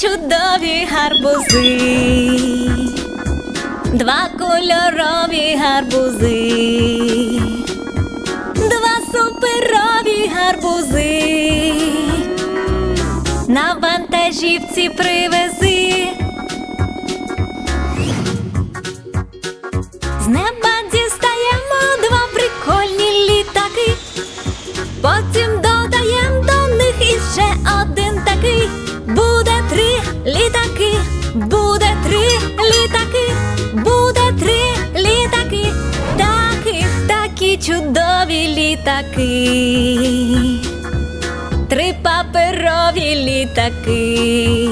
чудові гарбузи, два кольорові гарбузи, два суперові гарбузи. На вантажівці привези. Чудові літаки. Три паперові літаки.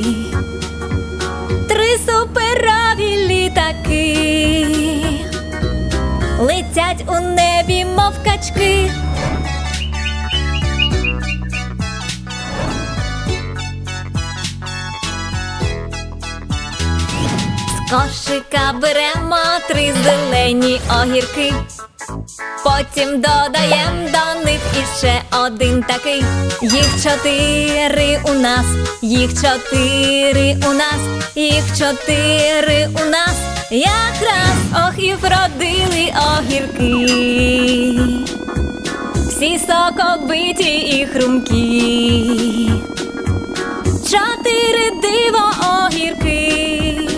Три суперові літаки. Летять у небі, мов качки. З кошика беремо три зелені огірки. Потім додаємо до них іще один такий. Їх чотири у нас, їх чотири у нас, їх чотири у нас. Якраз ох і вродили огірки. Всі соковиті і хрумкі. Чотири диво огірки.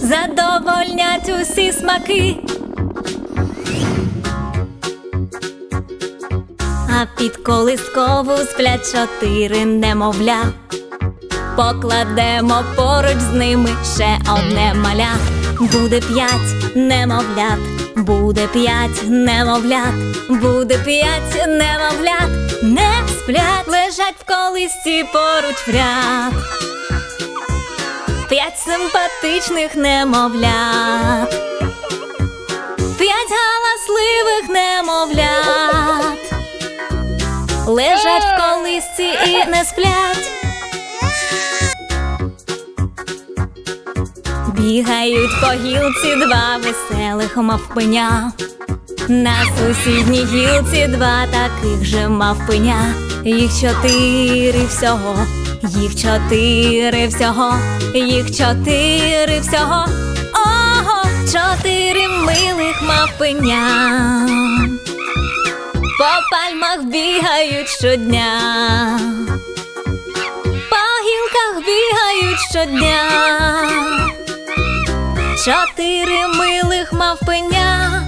Задовольнять усі смаки. А під колискову сплять чотири немовля. Покладемо поруч з ними ще одне маля. Буде п'ять немовлят, буде п'ять немовлят, буде п'ять немовлят, не сплять, лежать в колисці поруч в ряд. П'ять симпатичних немовлят, п'ять галасливих Лежать в колисці і не сплять. Бігають по гілці два веселих мавпеня. На сусідній гілці два таких же мавпеня. Їх чотири всього, їх чотири всього, їх чотири всього. Ого, чотири милих мавпеня. По пальмах бігають щодня. По гілках бігають щодня. Чотири милих мавпеня.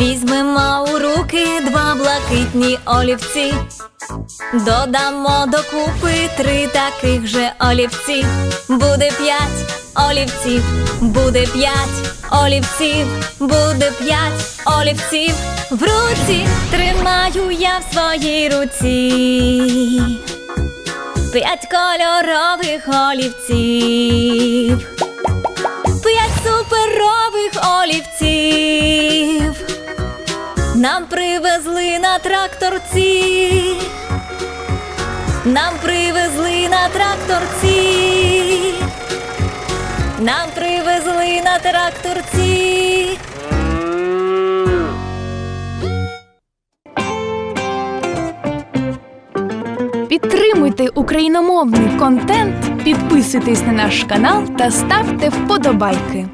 Візьмемо у руки два блакитні олівці. Додамо докупи три таких же олівці. Буде п'ять олівців, буде п'ять олівців, буде п'ять олівців. В руці тримаю я в своїй руці. П'ять кольорових олівців. П'ять суперових олівців. Нам привезли на тракторці. Нам привезли на тракторці. Нам привезли на тракторці. Підтримуйте україномовний контент, підписуйтесь на наш канал та ставте вподобайки.